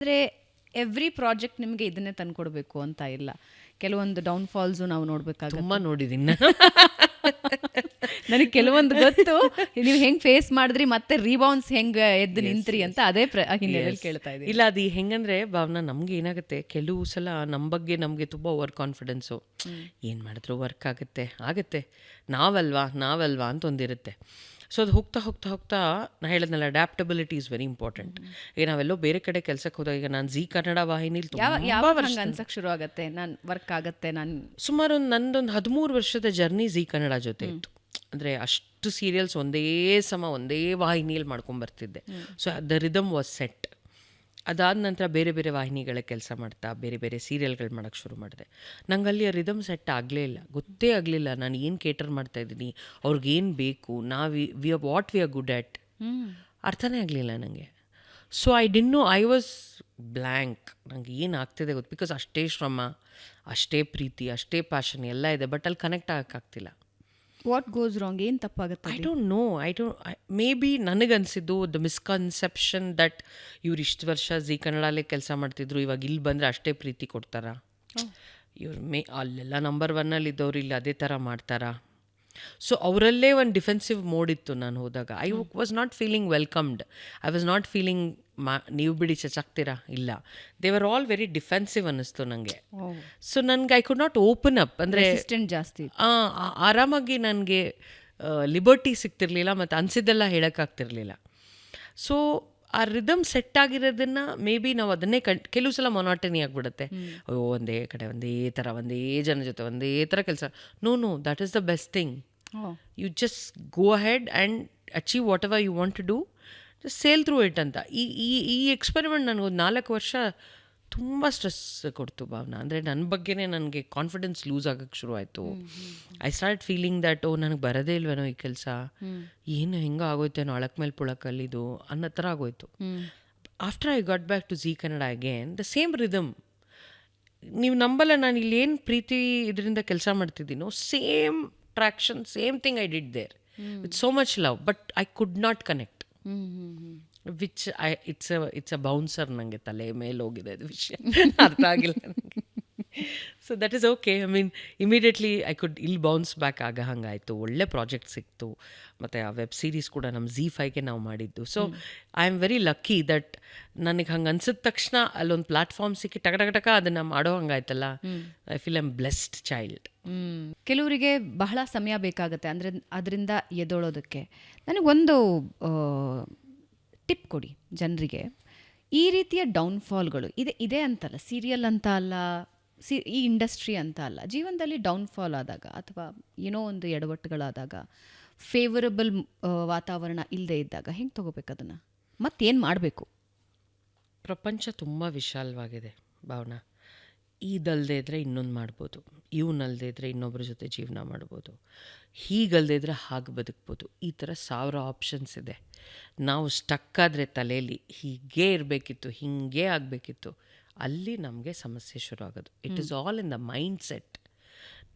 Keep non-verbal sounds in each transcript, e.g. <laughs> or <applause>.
ಆದರೆ every project ನಿಮಗೆ ಇದನ್ನೇ ತಂದ್ಕೊಡ್ಬೇಕು ಅಂತ ಇಲ್ಲ. ಕೆಲವೊಂದು ಡೌನ್ಫಾಲ್ಸು ನಾವು ನೋಡ್ಬೇಕಾಗುತ್ತೆ. ತುಂಬ ನೋಡಿದ್ದೀನಿ ನಾನು. <laughs> ನನಗೆ ಕೆಲವೊಂದು ಗೊತ್ತು. ನೀವು ಹೆಂಗ್ ಫೇಸ್ ಮಾಡಿದ್ರಿ ಮತ್ತೆ ರಿಬೌನ್ಸ್ ಹೆಂಗೆ ಎದ್ದು ನಿಂತ್ರಿ ಅಂತ ಅದೇ ಪ್ರ ಹಿನ್ನೆಲೆಯಲ್ಲಿ ಕೇಳ್ತಾ ಇದ್ದೀನಿ. ಇಲ್ಲ ಅದು ಹೆಂಗಂದ್ರೆ ಭಾವನಾ ನಮ್ಗೆ ಏನಾಗುತ್ತೆ ಕೆಲವು ಸಲ ನಮ್ಮ ಬಗ್ಗೆ ನಮಗೆ ತುಂಬ ಓವರ್ ಕಾನ್ಫಿಡೆನ್ಸು ಏನು ಮಾಡಿದ್ರು ವರ್ಕ್ ಆಗುತ್ತೆ ಆಗುತ್ತೆ. ನಾವಲ್ವಾ ನಾವಲ್ವಾ ಅಂತ ಒಂದಿರುತ್ತೆ ಸೊ ಅದು ಹೋಗ್ತಾ ಹೋಗ್ತಾ ಹೋಗ್ತಾ ನಾನು ಹೇಳಿದ್ನಲ್ಲ ಅಡ್ಯಾಪ್ಟಬಿಲಿಟಿ ಇಸ್ ವೆರಿ ಇಂಪಾರ್ಟೆಂಟ್ ಈಗ ನಾವೆಲ್ಲೋ ಬೇರೆ ಕಡೆ ಕೆಲಸಕ್ಕೆ ಹೋದಾಗ ಈಗ ನಾನು ಜಿ ಕನ್ನಡ ವಾಹಿನಿಲಿ ಯಾವ ತುಂಬ ಯಾವ ವರ್ಷ ಹಂಗ ಅನ್ಸಕ್ ಶುರು ಆಗುತ್ತೆ? ನಾನು ವರ್ಕ್ ಆಗುತ್ತೆ ನಾನು ಸುಮಾರು ಒಂದು ನಂದೊಂದು ಹದಿಮೂರು ವರ್ಷದ ಜರ್ನಿ ಜಿ ಕನ್ನಡ ಜೊತೆ ಇತ್ತು. ಅಂದರೆ ಅಷ್ಟು ಸೀರಿಯಲ್ಸ್ ಒಂದೇ ಸಮ ಒಂದೇ ವಾಹಿನಿಯಲ್ಲಿ ಮಾಡ್ಕೊಂಬರ್ತಿದ್ದೆ so the rhythm was set ಅದಾದ ನಂತರ ಬೇರೆ ಬೇರೆ ವಾಹಿನಿಗಳ ಕೆಲಸ ಮಾಡ್ತಾ ಬೇರೆ ಬೇರೆ ಸೀರಿಯಲ್ಗಳು ಮಾಡೋಕ್ಕೆ ಶುರು ಮಾಡಿದೆ. ನಂಗೆ ಅಲ್ಲಿ ರಿದಮ್ ಸೆಟ್ ಆಗಲೇ ಇಲ್ಲ. ಗೊತ್ತೇ ಆಗಲಿಲ್ಲ. ನಾನು ಏನು ಕೇಟರ್ ಮಾಡ್ತಾ ಇದ್ದೀನಿ? ಅವ್ರಿಗೇನು ಬೇಕು? ನಾವು we are what we are good at ಅರ್ಥನೇ ಆಗಲಿಲ್ಲ ನನಗೆ so I dunno I was blank. ನಂಗೆ ಏನು ಆಗ್ತಿದೆ ಗೊತ್ತು? ಬಿಕಾಸ್ ಅಷ್ಟೇ ಶ್ರಮ ಅಷ್ಟೇ ಪ್ರೀತಿ ಅಷ್ಟೇ ಪ್ಯಾಷನ್ ಎಲ್ಲ ಇದೆ. ಬಟ್ ಅಲ್ಲಿ ಕನೆಕ್ಟ್ ಆಗೋಕ್ಕಾಗ್ತಿಲ್ಲ ವಾಟ್ ಗೋಸ್ ರಾಂಗ್ ಏನು ತಪ್ಪಾಗುತ್ತೆ I don't know I don't maybe ನನಗನ್ಸಿದ್ದು the misconception that ಇವ್ರು ಇಷ್ಟು ವರ್ಷ ಜಿ ಕನ್ನಡಲ್ಲೇ ಕೆಲಸ ಮಾಡ್ತಿದ್ರು ಇವಾಗ ಇಲ್ಲಿ ಬಂದರೆ ಅಷ್ಟೇ ಪ್ರೀತಿ ಕೊಡ್ತಾರ. ಇವ್ರು ಮೇ ಅಲ್ಲೆಲ್ಲ ನಂಬರ್ ಒನ್ನಲ್ಲಿ ಇದ್ದವ್ರು ಇಲ್ಲಿ ಅದೇ ಥರ ಮಾಡ್ತಾರಾ. ಸೊ ಅವರಲ್ಲೇ ಒಂದು ಡಿಫೆನ್ಸಿವ್ ಮೋಡ್ ಇತ್ತು ನಾನು ಹೋದಾಗ. I was not feeling welcomed I was not feeling ಮಾ ನೀವು ಬಿಡಿ ಚಚಾಕ್ತೀರಾ? ಇಲ್ಲ. ದೇ ದೇವರ್ ಆಲ್ ವೆರಿ ಡಿಫೆನ್ಸಿವ್ ಅನ್ನಿಸ್ತು ನನಗೆ ಸೊ ನನಗೆ I could not open up ಅಂದರೆ ಜಾಸ್ತಿ ಆರಾಮಾಗಿ ನನಗೆ ಲಿಬರ್ಟಿ ಸಿಗ್ತಿರ್ಲಿಲ್ಲ ಮತ್ತು ಅನಿಸಿದ್ದೆಲ್ಲ ಹೇಳೋಕ್ಕಾಗ್ತಿರ್ಲಿಲ್ಲ. ಸೊ ಆ ರಿದಮ್ ಸೆಟ್ ಆಗಿರೋದನ್ನ ಮೇ ಬಿ ನಾವು ಅದನ್ನೇ ಕಣ್ ಕೆಲವು ಸಲ ಮೊನಾಟನಿ ಆಗಿಬಿಡುತ್ತೆ. ಅಯ್ಯೋ ಒಂದೇ ಕಡೆ ಒಂದೇ ಥರ ಒಂದೇ ಜನ ಜೊತೆ ಒಂದೇ ಥರ ಕೆಲಸ. No no that is the best thing you just go ahead and achieve whatever you want to do just sail through it ಅಂತ. ಈ ಈ ಈ ಎಕ್ಸ್ಪೆರಿಮೆಂಟ್ ನನಗೊಂದು ನಾಲ್ಕು ವರ್ಷ ತುಂಬ ಸ್ಟ್ರೆಸ್ ಕೊಡ್ತು ಭಾವನಾ. ಅಂದರೆ ನನ್ನ ಬಗ್ಗೆನೇ ನನಗೆ ಕಾನ್ಫಿಡೆನ್ಸ್ ಲೂಸ್ ಆಗೋಕ್ಕೆ ಶುರು ಆಯಿತು. I start feeling that oh ನನಗೆ ಬರೋದೇ ಇಲ್ವೇನೋ ಈ ಕೆಲಸ? ಏನು ಹೆಂಗೆ ಆಗೋಯ್ತೇನೋ ಅಳಕ್ ಮೇಲೆ ಪುಳಕಲ್ಲಿದು ಅನ್ನೋ ಥರ ಆಗೋಯ್ತು. After I got back to Zee Kannada again the same rhythm ನೀವು ನಂಬಲ್ಲ ನಾನು ಇಲ್ಲಿ ಏನು ಪ್ರೀತಿ ಇದರಿಂದ ಕೆಲಸ ಮಾಡ್ತಿದ್ದೀನೋ same traction same thing I did there with so much love but I could not connect which I it's it's a bouncer ನನಗೆ ತಲೆ ಮೇಲೆ ಹೋಗಿದೆ ವಿಷಯ. ಅರ್ಥ ಆಗಿಲ್ಲ ನನಗೆ so that is okay I mean immediately I could ಇಲ್ಲಿ bounce back ಆಗ ಹಂಗಾಯಿತು. ಒಳ್ಳೆ ಪ್ರಾಜೆಕ್ಟ್ ಸಿಕ್ತು. ಮತ್ತು ಆ ವೆಬ್ ಸೀರೀಸ್ ಕೂಡ ನಮ್ಮ ಝೀ ಫೈಗೆ ನಾವು ಮಾಡಿದ್ದು. So I am very lucky that ನನಗೆ ಹಂಗೆ ಅನ್ಸಿದ ತಕ್ಷಣ ಅಲ್ಲೊಂದು ಪ್ಲಾಟ್ಫಾರ್ಮ್ ಸಿಕ್ಕಿ ಟಕ ಟಕ ಟಕ ಅದನ್ನು ಮಾಡೋ ಹಂಗಾಯ್ತಲ್ಲ. I feel I'm blessed child. ಕೆಲವರಿಗೆ ಬಹಳ ಸಮಯ ಬೇಕಾಗುತ್ತೆ ಅಂದರೆ ಅದರಿಂದ ಎದೊಳೋದಕ್ಕೆ ನನಗೊಂದು ಟಿಪ್ ಕೊಡಿ ಜನರಿಗೆ. ಈ ರೀತಿಯ ಡೌನ್ಫಾಲ್ಗಳು ಇದೆ ಇದೆ ಅಂತಲ್ಲ ಸೀರಿಯಲ್ ಅಂತ ಅಲ್ಲ ಸಿ, ಈ ಇಂಡಸ್ಟ್ರಿ ಅಂತ ಅಲ್ಲ, ಜೀವನದಲ್ಲಿ ಡೌನ್ಫಾಲ್ ಆದಾಗ ಅಥವಾ ಏನೋ ಒಂದು ಎಡವಟ್ಟುಗಳಾದಾಗ ಫೇವರಬಲ್ ವಾತಾವರಣ ಇಲ್ಲದೆ ಇದ್ದಾಗ ಹೆಂಗೆ ತಗೋಬೇಕು ಅದನ್ನು? ಮತ್ತೇನು ಮಾಡಬೇಕು? ಪ್ರಪಂಚ ತುಂಬ ವಿಶಾಲವಾಗಿದೆ ಭಾವನಾ. ಇದಲ್ಲದೆ ಇದ್ದರೆ ಇನ್ನೊಂದು ಮಾಡ್ಬೋದು ಇವನಲ್ಲದೆ ಇದ್ದರೆ ಇನ್ನೊಬ್ಬರ ಜೊತೆ ಜೀವನ ಮಾಡ್ಬೋದು ಹೀಗಲ್ಲದೆ ಇದ್ದರೆ ಹಾಗೆ ಬದುಕ್ಬೋದು, ಈ ಥರ ಸಾವಿರ ಆಪ್ಷನ್ಸ್ ಇದೆ. ನಾವು ಸ್ಟಕ್ ಆದರೆ ತಲೆಯಲ್ಲಿ ಹೀಗೇ ಇರಬೇಕಿತ್ತು, ಹೀಗೇ ಆಗಬೇಕಿತ್ತು. ಅಲ್ಲಿ ನಮಗೆ ಸಮಸ್ಯೆ ಶುರು ಆಗೋದು it is all in the mindset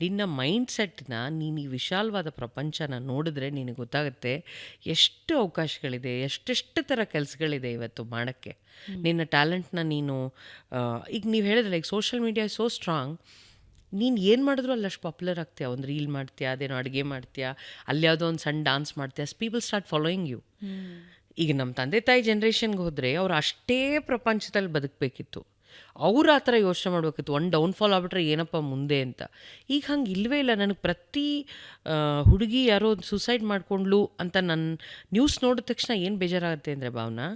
ನಿನ್ನ ಮೈಂಡ್ ಸೆಟ್ನ ನೀನು ಈ ವಿಶಾಲವಾದ ಪ್ರಪಂಚನ ನೋಡಿದ್ರೆ ನಿನಗೆ ಗೊತ್ತಾಗುತ್ತೆ ಎಷ್ಟು ಅವಕಾಶಗಳಿದೆ ಎಷ್ಟೆಷ್ಟು ಥರ ಕೆಲಸಗಳಿದೆ ಇವತ್ತು ಮಾಡೋಕ್ಕೆ. ನಿನ್ನ ಟ್ಯಾಲೆಂಟ್ನ ನೀನು ಈಗ ನೀವು ಹೇಳಿದ್ರೆ like social media so strong ನೀನು ಏನು ಮಾಡಿದ್ರು ಅಲ್ಲಿ ಅಷ್ಟು ಪಾಪ್ಯುಲರ್ ಆಗ್ತೀಯ. ಒಂದು ರೀಲ್ ಮಾಡ್ತೀಯಾ ಅದೇನೋ ಅಡುಗೆ ಮಾಡ್ತೀಯಾ ಅಲ್ಲಿ ಯಾವುದೋ ಒಂದು ಸಣ್ಣ ಡಾನ್ಸ್ ಮಾಡ್ತೀಯಾ ಪೀಪಲ್ ಸ್ಟಾರ್ಟ್ ಫಾಲೋಯಿಂಗ್ ಯು ಈಗ ನಮ್ಮ ತಂದೆ ತಾಯಿ ಜನ್ರೇಷನ್ಗೆ ಹೋದರೆ ಅವ್ರು ಅಷ್ಟೇ ಪ್ರಪಂಚದಲ್ಲಿ ಬದುಕಬೇಕಿತ್ತು. ಅವ್ರು ಆ ಥರ ಯೋಚನೆ ಮಾಡಬೇಕಿತ್ತು. ಒಂದು ಡೌನ್ಫಾಲ್ ಆಗ್ಬಿಟ್ರೆ ಏನಪ್ಪ ಮುಂದೆ ಅಂತ. ಈಗ ಹಂಗೆ ಇಲ್ಲವೇ ಇಲ್ಲ. ನನಗೆ ಪ್ರತಿ ಹುಡುಗಿ ಯಾರೋ ಸೂಸೈಡ್ ಮಾಡ್ಕೊಂಡ್ಲು ಅಂತ ನನ್ನ ನ್ಯೂಸ್ ನೋಡಿದ ತಕ್ಷಣ ಏನು ಬೇಜಾರಾಗುತ್ತೆ ಅಂದರೆ Bhavana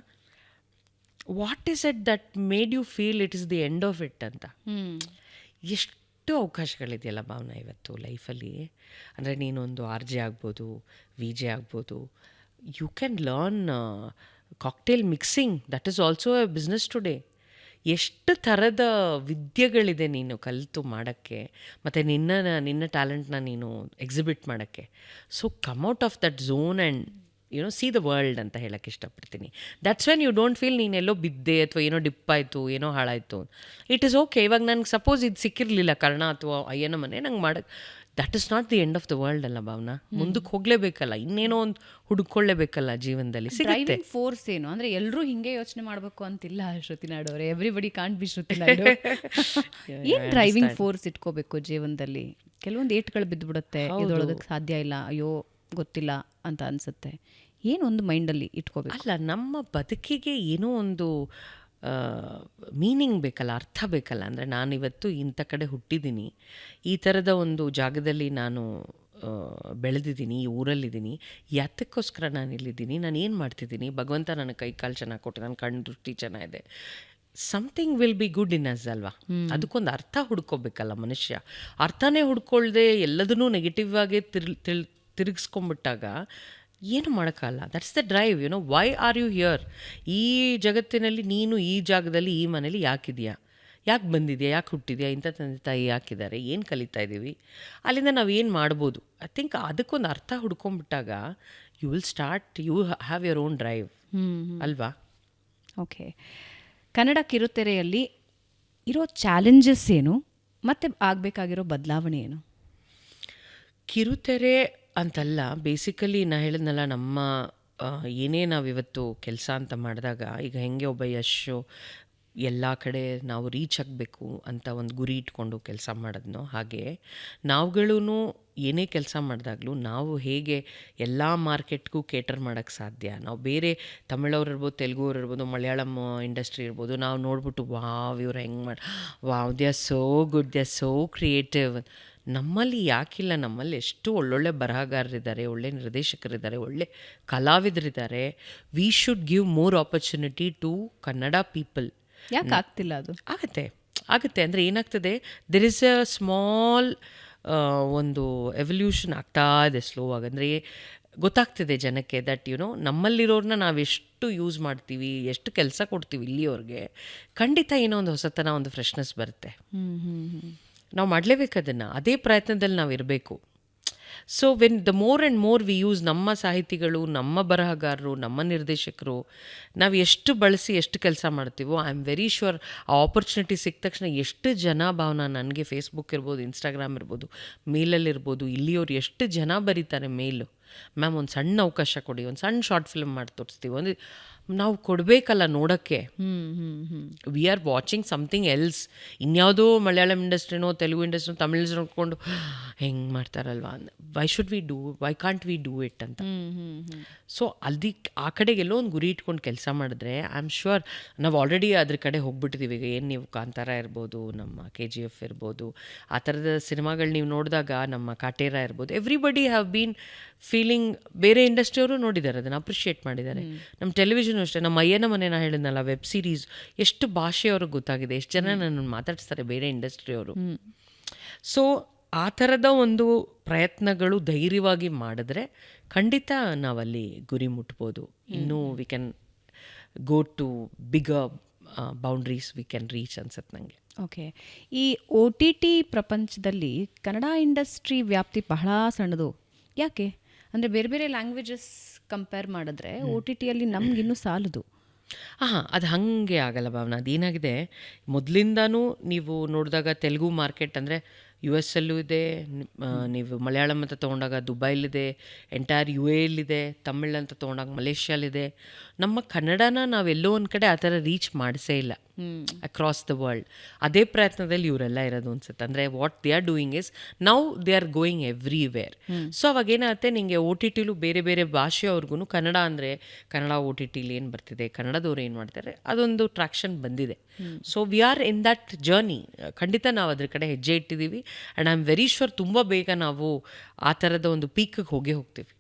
what is it that made you feel it is the end of it ಅಂತ. ಎಷ್ಟು ಅವಕಾಶಗಳಿದೆಯಲ್ಲ ಭಾವನ ಇವತ್ತು ಲೈಫಲ್ಲಿ. ಅಂದರೆ ನೀನೊಂದು ಆರ್ ಜೆ ಆಗ್ಬೋದು ವಿ ಜೆ ಆಗ್ಬೋದು. You can learn cocktail mixing that is also a business today ಎಷ್ಟು ಥರದ ವಿದ್ಯೆಗಳಿದೆ ನೀನು ಕಲಿತು ಮಾಡೋಕ್ಕೆ ಮತ್ತು ನಿನ್ನ ನಿನ್ನ ಟ್ಯಾಲೆಂಟ್ನ ನೀನು ಎಕ್ಸಿಬಿಟ್ ಮಾಡೋಕ್ಕೆ. So come out of that zone and you know see the world ಅಂತ ಹೇಳೋಕ್ಕೆ ಇಷ್ಟಪಡ್ತೀನಿ. That's when you don't feel Neenello ಬಿದ್ದೆ ಅಥವಾ ಏನೋ ಡಿಪ್ ಆಯಿತು ಏನೋ ಹಾಳಾಯಿತು. ಇಟ್ ಇಸ್ ಓಕೆ ಇವಾಗ ನನಗೆ ಸಪೋಸ್ ಇದು ಸಿಕ್ಕಿರಲಿಲ್ಲ ಕರ್ಣ ಅಥವಾ ಅಯ್ಯನ ಮನೆ, ನಂಗೆ ಮಾಡೋಕ್ಕೆ that is not the end of the world ಅಲ್ಲ ಭಾವನಾ. ಮುಂದಕ್ಕೆ ಹೋಗ್ಲೇಬೇಕಲ್ಲ ಇನ್ನೇನೋ ಒಂದು ಹುಡುಕೊಳ್ಳೇಬೇಕಲ್ಲ ಜೀವನದಲ್ಲಿ. ಸಿಗುತ್ತೆ. ಫೋರ್ಸ್ ಏನು? ಅಂದ್ರೆ ಎಲ್ಲರೂ ಹಿಂಗೆ ಯೋಚನೆ ಮಾಡಬೇಕು ಅಂತಿಲ್ಲ ಶ್ರುತಿ ನಾಡು ಅವರೇ. ಎವ್ರಿಬಡಿ ಕಾಂಟ್ ಬಿ ಶ್ರುತಿ <laughs> ನಾಡು ಏನ್ ಡ್ರೈವಿಂಗ್ ಫೋರ್ಸ್ ಇಟ್ಕೋಬೇಕು ಜೀವನದಲ್ಲಿ? ಕೆಲವೊಂದು ಏಟ್ಗಳು ಬಿದ್ದುಬಿಡುತ್ತೆ. ಇದೊಳಗಕ್ಕೆ ಸಾಧ್ಯ ಇಲ್ಲ. ಅಯ್ಯೋ ಗೊತ್ತಿಲ್ಲ ಅಂತ ಅನ್ಸುತ್ತೆ. ಏನೊಂದು ಮೈಂಡಲ್ಲಿ ಇಟ್ಕೋಬೇಕು? ಅಲ್ಲ ನಮ್ಮ ಬದುಕಿಗೆ ಏನೋ ಒಂದು ಮೀನಿಂಗ್ ಬೇಕಲ್ಲ ಅರ್ಥ ಬೇಕಲ್ಲ. ಅಂದರೆ ನಾನಿವತ್ತು ಇಂಥ ಕಡೆ ಹುಟ್ಟಿದ್ದೀನಿ. ಈ ಥರದ ಒಂದು ಜಾಗದಲ್ಲಿ ನಾನು ಬೆಳೆದಿದ್ದೀನಿ ಈ ಊರಲ್ಲಿದ್ದೀನಿ. ಯಾತಕ್ಕೋಸ್ಕರ ನಾನು ಇಲ್ಲಿದ್ದೀನಿ ನಾನು ಏನು ಮಾಡ್ತಿದ್ದೀನಿ? ಭಗವಂತ ನನ್ನ ಕೈ ಕಾಲು ಚೆನ್ನಾಗಿ ಕೊಟ್ಟು ನನ್ನ ಕಣ್ಣು ದೃಷ್ಟಿ ಚೆನ್ನಾಗಿದೆ. Something will be good in us ಅಲ್ವಾ? ಅದಕ್ಕೊಂದು ಅರ್ಥ ಹುಡ್ಕೋಬೇಕಲ್ಲ ಮನುಷ್ಯ. ಅರ್ಥನೇ ಹುಡ್ಕೊಳ್ದೆ ಎಲ್ಲದನ್ನೂ ನೆಗೆಟಿವ್ ಆಗಿ ತಿರ್ ತಿಳ್ ತಿರುಗಿಸ್ಕೊಂಬಿಟ್ಟಾಗ ಏನು ಮಾಡೋಕ್ಕಲ್ಲ? That's the drive you know why are you here ಈ ಜಗತ್ತಿನಲ್ಲಿ ನೀನು ಈ ಜಾಗದಲ್ಲಿ ಈ ಮನೇಲಿ ಯಾಕಿದೆಯಾ? ಯಾಕೆ ಬಂದಿದೆಯಾ? ಯಾಕೆ ಹುಟ್ಟಿದೆಯಾ? ಇಂಥ ತಂದೆ ತಾಯಿ ಯಾಕಿದ್ದಾರೆ? ಏನು ಕಲಿತಾ ಇದ್ದೀವಿ ಅಲ್ಲಿಂದ ನಾವು ಏನು ಮಾಡ್ಬೋದು? ಐ ಥಿಂಕ್ ಅದಕ್ಕೊಂದು ಅರ್ಥ ಹುಡ್ಕೊಂಡ್ಬಿಟ್ಟಾಗ you will start you have your own drive ಅಲ್ವಾ? ಓಕೆ ಕನ್ನಡ ಕಿರುತೆರೆಯಲ್ಲಿ ಇರೋ ಚಾಲೆಂಜಸ್ ಏನು? ಮತ್ತೆ ಆಗಬೇಕಾಗಿರೋ ಬದಲಾವಣೆ ಏನು? ಕಿರುತೆರೆ ಅಂತಲ್ಲ ಬೇಸಿಕಲಿ ನಾ ಹೇಳಿದ್ನಲ್ಲ, ನಮ್ಮ ಏನೇ ನಾವಿವತ್ತು ಕೆಲಸ ಅಂತ ಮಾಡಿದಾಗ, ಈಗ ಹೆಂಗೆ ಒಬ್ಬ ಯಶ್ ಎಲ್ಲ ಕಡೆ ನಾವು ರೀಚ್ ಆಗಬೇಕು ಅಂತ ಒಂದು ಗುರಿ ಇಟ್ಕೊಂಡು ಕೆಲಸ ಮಾಡೋದ್ನೋ ಹಾಗೆ ನಾವುಗಳೂ ಏನೇ ಕೆಲಸ ಮಾಡಿದಾಗಲೂ ನಾವು ಹೇಗೆ ಎಲ್ಲ ಮಾರ್ಕೆಟ್ಗೂ ಕೇಟರ್ ಮಾಡೋಕ್ಕೆ ಸಾಧ್ಯ. ನಾವು ಬೇರೆ ತಮಿಳವ್ರು ಇರ್ಬೋದು, ತೆಲುಗುವ್ರು ಇರ್ಬೋದು, ಮಲಯಾಳಂ ಇಂಡಸ್ಟ್ರಿ ಇರ್ಬೋದು, ನಾವು ನೋಡ್ಬಿಟ್ಟು, ವಾವ್, ಇವ್ರು ಹೆಂಗೆ ಮಾಡಿ, wow they are so good they are so creative ನಮ್ಮಲ್ಲಿ ಯಾಕಿಲ್ಲ ನಮ್ಮಲ್ಲಿ ಎಷ್ಟು ಒಳ್ಳೊಳ್ಳೆ ಬರಹಗಾರರಿದ್ದಾರೆ ಒಳ್ಳೆ ನಿರ್ದೇಶಕರಿದ್ದಾರೆ ಒಳ್ಳೆ ಕಲಾವಿದರಿದ್ದಾರೆ. We should give more opportunity to Kannada people ಯಾಕೆ ಆಗ್ತಿಲ್ಲ ಅದು? ಆಗುತ್ತೆ ಆಗುತ್ತೆ. ಅಂದರೆ ಏನಾಗ್ತದೆ ದೆರ್ ಇಸ್ ಅ ಸ್ಮಾಲ್ ಒಂದು ಎವಲ್ಯೂಷನ್ ಆಗ್ತಾ ಇದೆ ಸ್ಲೋ ಆಗಿ. ಅಂದರೆ ಗೊತ್ತಾಗ್ತಿದೆ ಜನಕ್ಕೆ ದಟ್ ಯುನೋ ನಮ್ಮಲ್ಲಿರೋರನ್ನ ನಾವು ಎಷ್ಟು ಯೂಸ್ ಮಾಡ್ತೀವಿ ಎಷ್ಟು ಕೆಲಸ ಕೊಡ್ತೀವಿ ಇಲ್ಲಿಯವ್ರಿಗೆ ಖಂಡಿತ ಏನೋ ಒಂದು ಹೊಸತನ ಒಂದು ಫ್ರೆಶ್ನೆಸ್ ಬರುತ್ತೆ. ನಾವು ಮಾಡಲೇಬೇಕು ಅದನ್ನು. ಅದೇ ಪ್ರಯತ್ನದಲ್ಲಿ ನಾವು ಇರಬೇಕು. So when the more and more we use ನಮ್ಮ ಸಾಹಿತಿಗಳು, ನಮ್ಮ ಬರಹಗಾರರು, ನಮ್ಮ ನಿರ್ದೇಶಕರು, ನಾವು ಎಷ್ಟು ಬಳಸಿ ಎಷ್ಟು ಕೆಲಸ ಮಾಡ್ತೀವೋ ಐ ಆಮ್ ವೆರಿ ಶ್ಯೂರ್ ಆ ಆಪರ್ಚುನಿಟಿ ಸಿಕ್ಕ ತಕ್ಷಣ ಎಷ್ಟು ಜನ ಭಾವನ ನನಗೆ ಫೇಸ್ಬುಕ್ ಇರ್ಬೋದು ಇನ್ಸ್ಟಾಗ್ರಾಮ್ ಇರ್ಬೋದು ಮೇಲಲ್ಲಿರ್ಬೋದು ಇಲ್ಲಿಯವರು ಎಷ್ಟು ಜನ ಬರೀತಾರೆ ಮೇಲು ಮ್ಯಾಮ್ ಒಂದು ಸಣ್ಣ ಅವಕಾಶ ಕೊಡಿ, ಒಂದು ಸಣ್ಣ ಶಾರ್ಟ್ ಫಿಲ್ಮ್ ಮಾಡಿ ತೋರಿಸ್ತೀವಿ ಒಂದು ನಾವು ಕೊಡಬೇಕಲ್ಲ ನೋಡೋಕ್ಕೆ. We are watching something else ಇನ್ಯಾವುದೋ ಮಲಯಾಳಂ ಇಂಡಸ್ಟ್ರಿನೋ ತೆಲುಗು ಇಂಡಸ್ಟ್ರಿನೋ ತಮಿಳ್ ನೋಡ್ಕೊಂಡು ಹೆಂಗೆ ಮಾಡ್ತಾರಲ್ವಾ? Why should we do why can't we do it ಅಂತ. ಸೊ ಅಲ್ಲಿ ಆ ಕಡೆಗೆ ಎಲ್ಲೋ ಒಂದು ಗುರಿ ಇಟ್ಕೊಂಡು ಕೆಲಸ ಮಾಡಿದ್ರೆ ಐ ಆಮ್ ಶ್ಯೂರ್ ನಾವು ಆಲ್ರೆಡಿ ಅದ್ರ ಕಡೆ ಹೋಗ್ಬಿಟ್ಟಿದ್ದೀವಿ ಈಗ ಏನು ನೀವು ಕಾಂತಾರ ಇರ್ಬೋದು ನಮ್ಮ ಕೆ ಜಿ ಎಫ್ ಇರ್ಬೋದು ಆ ಥರದ ಸಿನಿಮಾಗಳು ನೀವು ನೋಡಿದಾಗ ನಮ್ಮ ಕಾಟೇರ ಇರ್ಬೋದು. ಎವ್ರಿಬಡಿ ಹ್ಯಾವ್ ಬೀನ್ ಫೀಲಿಂಗ್ ಬೇರೆ ಇಂಡಸ್ಟ್ರಿಯವರು ನೋಡಿದ್ದಾರೆ ಅದನ್ನು ಅಪ್ರಿಷಿಯೇಟ್ ಮಾಡಿದ್ದಾರೆ. ನಮ್ಮ ಟೆಲಿವಿಷನ್ ಅಷ್ಟೇ ನಮ್ಮ ಅಯ್ಯನ ಮನೆ ನಾ ಹೇಳಿದ್ನಲ್ಲ ವೆಬ್ ಸೀರೀಸ್ ಎಷ್ಟು ಭಾಷೆಯವ್ರಿಗೆ ಗೊತ್ತಾಗಿದೆ ಎಷ್ಟು ಜನ ನನ್ನನ್ನು ಮಾತಾಡಿಸ್ತಾರೆ ಬೇರೆ ಇಂಡಸ್ಟ್ರಿಯವರು ಸೊ ಆ ಥರದ ಒಂದು ಪ್ರಯತ್ನಗಳು ಧೈರ್ಯವಾಗಿ ಮಾಡಿದ್ರೆ ಖಂಡಿತ ನಾವಲ್ಲಿ ಗುರಿ ಮುಟ್ಬೋದು. ಇನ್ನೂ we can go to big boundaries we can reach ಅನ್ಸತ್ತೆ ನನಗೆ ಓಕೆ ಈ ಒ ಟಿ ಟಿ ಪ್ರಪಂಚದಲ್ಲಿ ಕನ್ನಡ ಇಂಡಸ್ಟ್ರಿ ವ್ಯಾಪ್ತಿ ಬಹಳ ಸಣ್ಣದು. ಯಾಕೆ? ಅಂದರೆ ಬೇರೆ ಬೇರೆ ಲ್ಯಾಂಗ್ವೇಜಸ್ ಕಂಪೇರ್ ಮಾಡಿದ್ರೆ ಒ ಟಿ ಟಿಯಲ್ಲಿ ನಮಗಿನ್ನೂ ಸಾಲದು. ಹಾಂ ಅದು ಹಾಗೆ ಆಗಲ್ಲ ಭಾವನ ಅದೇನಾಗಿದೆ ಮೊದಲಿಂದನೂ ನೀವು ನೋಡಿದಾಗ ತೆಲುಗು ಮಾರ್ಕೆಟ್ ಅಂದರೆ ಯು ಎಸ್ ಅಲ್ಲೂ ಇದೆ ನೀವು ಮಲಯಾಳಂ ಅಂತ ತೊಗೊಂಡಾಗ ದುಬೈಲಿದೆ ಎಂಟೈರ್ ಯು ಎಲ್ಲಿದೆ ತಮಿಳ್ ಅಂತ ತೊಗೊಂಡಾಗ ಮಲೇಷ್ಯಾಲಿದೆ. ನಮ್ಮ ಕನ್ನಡನ ನಾವೆಲ್ಲೋ ಒಂದು ಕಡೆ ಆ ಥರ ರೀಚ್ ಮಾಡಿಸೇ ಇಲ್ಲ. ಅಕ್ರಾಸ್ ದ ವರ್ಲ್ಡ್ ಅದೇ ಪ್ರಯತ್ನದಲ್ಲಿ ಇವರೆಲ್ಲ ಇರೋದು ಅನ್ಸುತ್ತೆ. ಅಂದರೆ what they are doing is now they are going everywhere so ಅವಾಗ ಏನಾಗುತ್ತೆ? ನಿಮಗೆ ಓ ಟಿ ಟಿಲು ಬೇರೆ ಬೇರೆ ಭಾಷೆಯವ್ರಿಗೂ ಕನ್ನಡ ಅಂದರೆ ಕನ್ನಡ ಓ ಟಿ ಟಿಲಿ ಏನು ಬರ್ತಿದೆ? ಕನ್ನಡದವ್ರು ಏನು ಮಾಡ್ತಾರೆ? ಅದೊಂದು ಟ್ರಾಕ್ಷನ್ ಬಂದಿದೆ. So we are in that journey ಖಂಡಿತ ನಾವು ಅದ್ರ ಕಡೆ ಹೆಜ್ಜೆ ಇಟ್ಟಿದ್ದೀವಿ. And I am very sure ತುಂಬ ಬೇಗ ನಾವು ಆ ಥರದ ಒಂದು ಪೀಕಿಗೆ ಹೋಗೇ ಹೋಗ್ತೀವಿ.